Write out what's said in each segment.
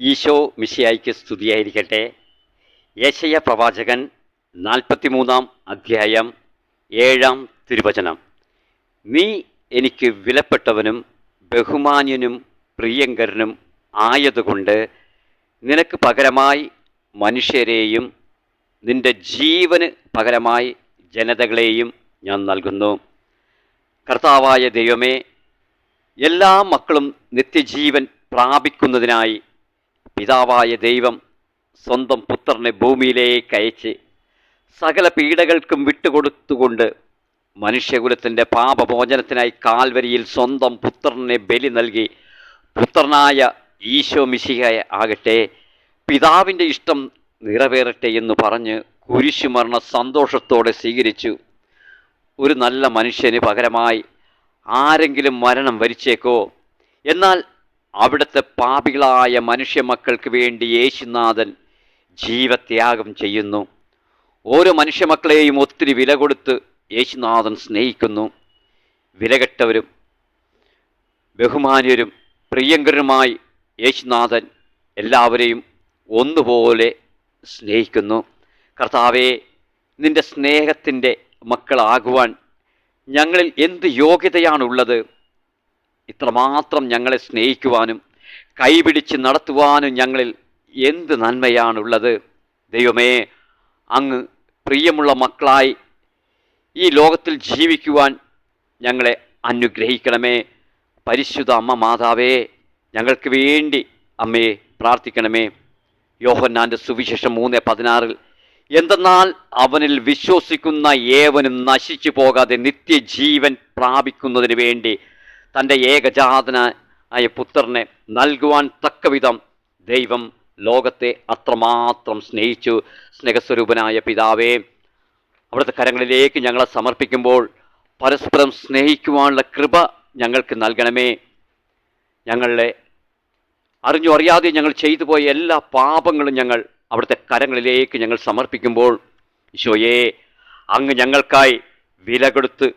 ഈശോ മിശിയായിക്ക് സ്തുതിയായിരിക്കട്ടെ. യേശയ പ്രവാചകൻ നാൽപ്പത്തിമൂന്നാം അധ്യായം ഏഴാം തിരുവചനം. നീ എനിക്ക് വിലപ്പെട്ടവനും ബഹുമാന്യനും പ്രിയങ്കരനും ആയതുകൊണ്ട് നിനക്ക് പകരമായി മനുഷ്യരെയും നിന്റെ ജീവന് പകരമായി ജനതകളെയും ഞാൻ നൽകുന്നു. കർത്താവായ ദൈവമേ എല്ലാ മക്കളും നിത്യജീവൻ പ്രാപിക്കുന്നതിനായി പിതാവായ ദൈവം സ്വന്തം പുത്രനെ ഭൂമിയിലേക്ക് അയച്ച് സകല പീഡകൾക്കും വിട്ടുകൊടുത്തുകൊണ്ട് മനുഷ്യകുലത്തിന്റെ പാപമോചനത്തിനായി കാൽവരിയിൽ സ്വന്തം പുത്രനെ ബലി നൽകി പുത്രനായ ഈശോ മിശിഹ ആകട്ടെ പിതാവിന്റെ ഇഷ്ടം നിറവേറട്ടെ എന്ന് പറഞ്ഞ് കുരിശുമരണ സന്തോഷത്തോടെ സ്വീകരിച്ചു. ഒരു നല്ല മനുഷ്യന് പകരമായി ആരെങ്കിലും മരണം വരിച്ചേക്കോ? എന്നാൽ അവിടുത്തെ പാപികളായ മനുഷ്യ മക്കൾക്ക് വേണ്ടി യേശുനാഥൻ ജീവത്യാഗം ചെയ്യുന്നു. ഓരോ മനുഷ്യ മക്കളെയും ഒത്തിരി വില കൊടുത്ത് യേശുനാഥൻ സ്നേഹിക്കുന്നു. വിലകെട്ടവരും ബഹുമാന്യരും പ്രിയങ്കരനുമായി യേശുനാഥൻ എല്ലാവരെയും ഒന്നുപോലെ സ്നേഹിക്കുന്നു. കർത്താവെ നിന്റെ സ്നേഹത്തിന്റെ മക്കളാകുവാൻ ഞങ്ങളിൽ എന്ത് യോഗ്യതയാണുള്ളത്? ഇത്രമാത്രം ഞങ്ങളെ സ്നേഹിക്കുവാനും കൈപിടിച്ച് നടത്തുവാനും ഞങ്ങളിൽ എന്ത് നന്മയാണുള്ളത്? ദൈവമേ അങ്ങ് പ്രിയമുള്ള മക്കളായി ഈ ലോകത്തിൽ ജീവിക്കുവാൻ ഞങ്ങളെ അനുഗ്രഹിക്കണമേ. പരിശുദ്ധ അമ്മ മാതാവേ ഞങ്ങൾക്ക് വേണ്ടി അമ്മയെ പ്രാർത്ഥിക്കണമേ. യോഹന്നാന്റെ സുവിശേഷം മൂന്ന് പതിനാറിൽ എന്തെന്നാൽ അവനിൽ വിശ്വസിക്കുന്ന ഏവനും നശിച്ചു പോകാതെ നിത്യജീവൻ പ്രാപിക്കുന്നതിന് വേണ്ടി തന്റെ ഏകജാതനായ പുത്രനെ നൽകുവാൻ തക്കവിധം ദൈവം ലോകത്തെ അത്രമാത്രം സ്നേഹിച്ചു. സ്നേഹസ്വരൂപനായ പിതാവേ അവിടുത്തെ കരങ്ങളിലേക്ക് ഞങ്ങളെ സമർപ്പിക്കുമ്പോൾ പരസ്പരം സ്നേഹിക്കുവാനുള്ള കൃപ ഞങ്ങൾക്ക് നൽകണമേ. ഞങ്ങളെ അറിഞ്ഞു അറിയാതെ ഞങ്ങൾ ചെയ്തു പോയ എല്ലാ പാപങ്ങളും ഞങ്ങൾ അവിടുത്തെ കരങ്ങളിലേക്ക് ഞങ്ങൾ സമർപ്പിക്കുമ്പോൾ ഈശോയെ അങ്ങ് ഞങ്ങൾക്കായി വില കൊടുത്ത്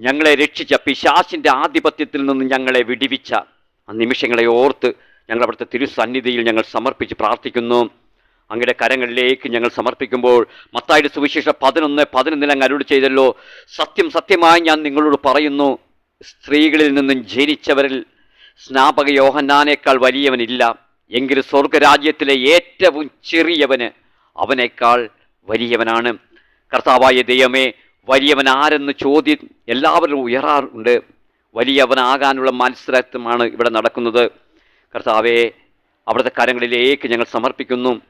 ഞങ്ങളെ രക്ഷിച്ച പിശാസിന്റെ ആധിപത്യത്തിൽ നിന്ന് ഞങ്ങളെ വിടിവിച്ച ആ നിമിഷങ്ങളെ ഓർത്ത് ഞങ്ങൾ അവിടുത്തെ തിരുസന്നിധിയിൽ ഞങ്ങൾ സമർപ്പിച്ച് പ്രാർത്ഥിക്കുന്നു. അങ്ങയുടെ കരങ്ങളിലേക്ക് ഞങ്ങൾ സമർപ്പിക്കുമ്പോൾ മത്തായുടെ സുവിശേഷ പതിനൊന്ന് പതിനൊന്നിൽ അങ്ങ് അരുളി ചെയ്തല്ലോ സത്യം സത്യമായി ഞാൻ നിങ്ങളോട് പറയുന്നു സ്ത്രീകളിൽ നിന്നും ജനിച്ചവരിൽ സ്നാപക യോഹന്നാനേക്കാൾ വലിയവനില്ല എങ്കിലും സ്വർഗരാജ്യത്തിലെ ഏറ്റവും ചെറിയവന് അവനേക്കാൾ വലിയവനാണ്. കർത്താവായ ദൈവമേ വലിയവൻ ആരെന്ന് ചോദ്യം എല്ലാവരും ഉയരാറുണ്ട്. വലിയവനാകാനുള്ള മത്സരത്വമാണ് ഇവിടെ നടക്കുന്നത്. കർത്താവെ അവിടുത്തെ കരങ്ങളിലേക്ക് ഞങ്ങൾ സമർപ്പിക്കുന്നു.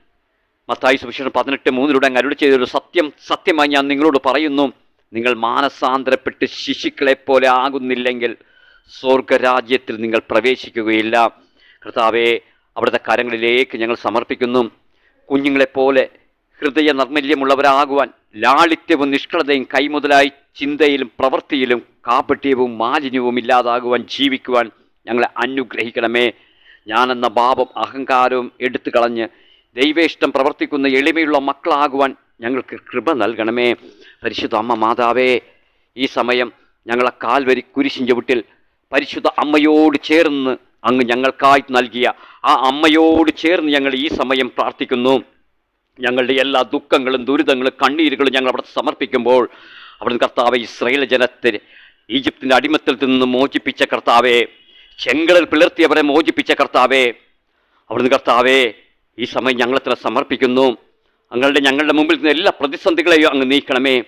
മത്തായി സുവിശേഷം പതിനെട്ട് മൂന്നിലൂടെ അങ്ങ് അരുളി ചെയ്തൊരു സത്യം സത്യമായി ഞാൻ നിങ്ങളോട് പറയുന്നു. നിങ്ങൾ മാനസാന്തരപ്പെട്ട് ശിശുക്കളെ പോലെ ആകുന്നില്ലെങ്കിൽ സ്വർഗരാജ്യത്തിൽ നിങ്ങൾ പ്രവേശിക്കുകയില്ല. കർത്താവെ അവിടുത്തെ കരങ്ങളിലേക്ക് ഞങ്ങൾ സമർപ്പിക്കുന്നു. കുഞ്ഞുങ്ങളെപ്പോലെ ഹൃദയ നർമ്മല്യമുള്ളവരാകുവാൻ ലാളിത്യവും നിഷ്കളതയും കൈമുതലായി ചിന്തയിലും പ്രവൃത്തിയിലും കാപട്യവും മാലിന്യവും ഇല്ലാതാകുവാൻ ജീവിക്കുവാൻ ഞങ്ങളെ അനുഗ്രഹിക്കണമേ. ഞാനെന്ന പാപം അഹങ്കാരവും എടുത്തു കളഞ്ഞ് ദൈവേഷ്ടം പ്രവർത്തിക്കുന്ന എളിമയുള്ള മക്കളാകുവാൻ ഞങ്ങൾക്ക് കൃപ നൽകണമേ. പരിശുദ്ധ അമ്മ മാതാവേ ഈ സമയം ഞങ്ങളെ കാൽവരി കുരിശിൻ വീട്ടിൽ പരിശുദ്ധ അമ്മയോട് ചേർന്ന് അങ്ങ് ഞങ്ങൾക്കായി നൽകിയ ആ അമ്മയോട് ചേർന്ന് ഞങ്ങൾ ഈ സമയം പ്രാർത്ഥിക്കുന്നു. ഞങ്ങളുടെ എല്ലാ ദുഃഖങ്ങളും ദുരിതങ്ങളും കണ്ണീരുകളും ഞങ്ങൾ അവിടെ സമർപ്പിക്കുമ്പോൾ അവിടുന്ന് കർത്താവ് ഇസ്രയേൽ ജനത്തെ ഈജിപ്തിന്റെ അടിമത്തിൽ നിന്ന് മോചിപ്പിച്ച കർത്താവെ ചെങ്കടൽ പിളർത്തി അവരെ മോചിപ്പിച്ച കർത്താവെ അവിടുന്ന് കർത്താവെ ഈ സമയം ഞങ്ങളെത്ര സമർപ്പിക്കുന്നു. ഞങ്ങളുടെ ഞങ്ങളുടെ മുമ്പിൽ നിന്ന് എല്ലാ പ്രതിസന്ധികളെയും അങ്ങ് നീക്കണമേ.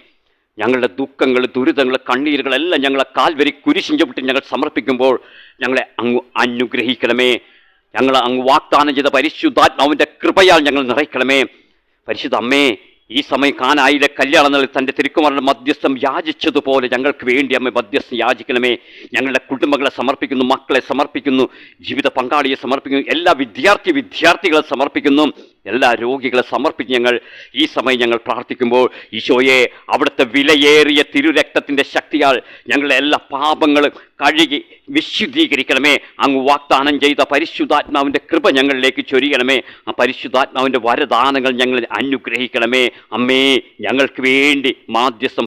ഞങ്ങളുടെ ദുഃഖങ്ങൾ ദുരിതങ്ങൾ കണ്ണീരുകളെല്ലാം ഞങ്ങളെ കാൽവരി കുരിശിഞ്ചപ്പെട്ട് ഞങ്ങൾ സമർപ്പിക്കുമ്പോൾ ഞങ്ങളെ അങ്ങ് അനുഗ്രഹിക്കണമേ. ഞങ്ങളെ അങ്ങ് വാഗ്ദാനം ചെയ്ത പരിശുദ്ധാത്മാവിന്റെ കൃപയാൽ ഞങ്ങൾ നിറയ്ക്കണമേ. പരിശുദ്ധ അമ്മേ ഈ സമയം കാനായിലെ കല്യാണങ്ങളിൽ തന്റെ തിരുക്കുമാരുടെ മധ്യസ്ഥം യാചിച്ചതുപോലെ ഞങ്ങൾക്ക് വേണ്ടി അമ്മ മധ്യസ്ഥം യാചിക്കണമേ. ഞങ്ങളുടെ കുടുംബങ്ങളെ സമർപ്പിക്കുന്നു മക്കളെ സമർപ്പിക്കുന്നു ജീവിത പങ്കാളിയെ സമർപ്പിക്കുന്നു എല്ലാ വിദ്യാർത്ഥി വിദ്യാർത്ഥികളെ സമർപ്പിക്കുന്നു എല്ലാ രോഗികളെ സമർപ്പിച്ച് ഞങ്ങൾ ഈ സമയം ഞങ്ങൾ പ്രാർത്ഥിക്കുമ്പോൾ ഈശോയെ അവിടുത്തെ വിലയേറിയ തിരുരക്തത്തിന്റെ ശക്തിയാൽ ഞങ്ങളുടെ എല്ലാ പാപങ്ങളും കഴുകി വിശുദ്ധീകരിക്കണമേ. അങ്ങ് വാഗ്ദാനം ചെയ്ത പരിശുദ്ധാത്മാവിന്റെ കൃപ ഞങ്ങളിലേക്ക് ചൊരിയണമേ. ആ പരിശുദ്ധാത്മാവിന്റെ വരദാനങ്ങൾ ഞങ്ങളിൽ അനുഗ്രഹിക്കണമേ. അമ്മേ ഞങ്ങൾക്ക് വേണ്ടി മാധ്യസ്ഥം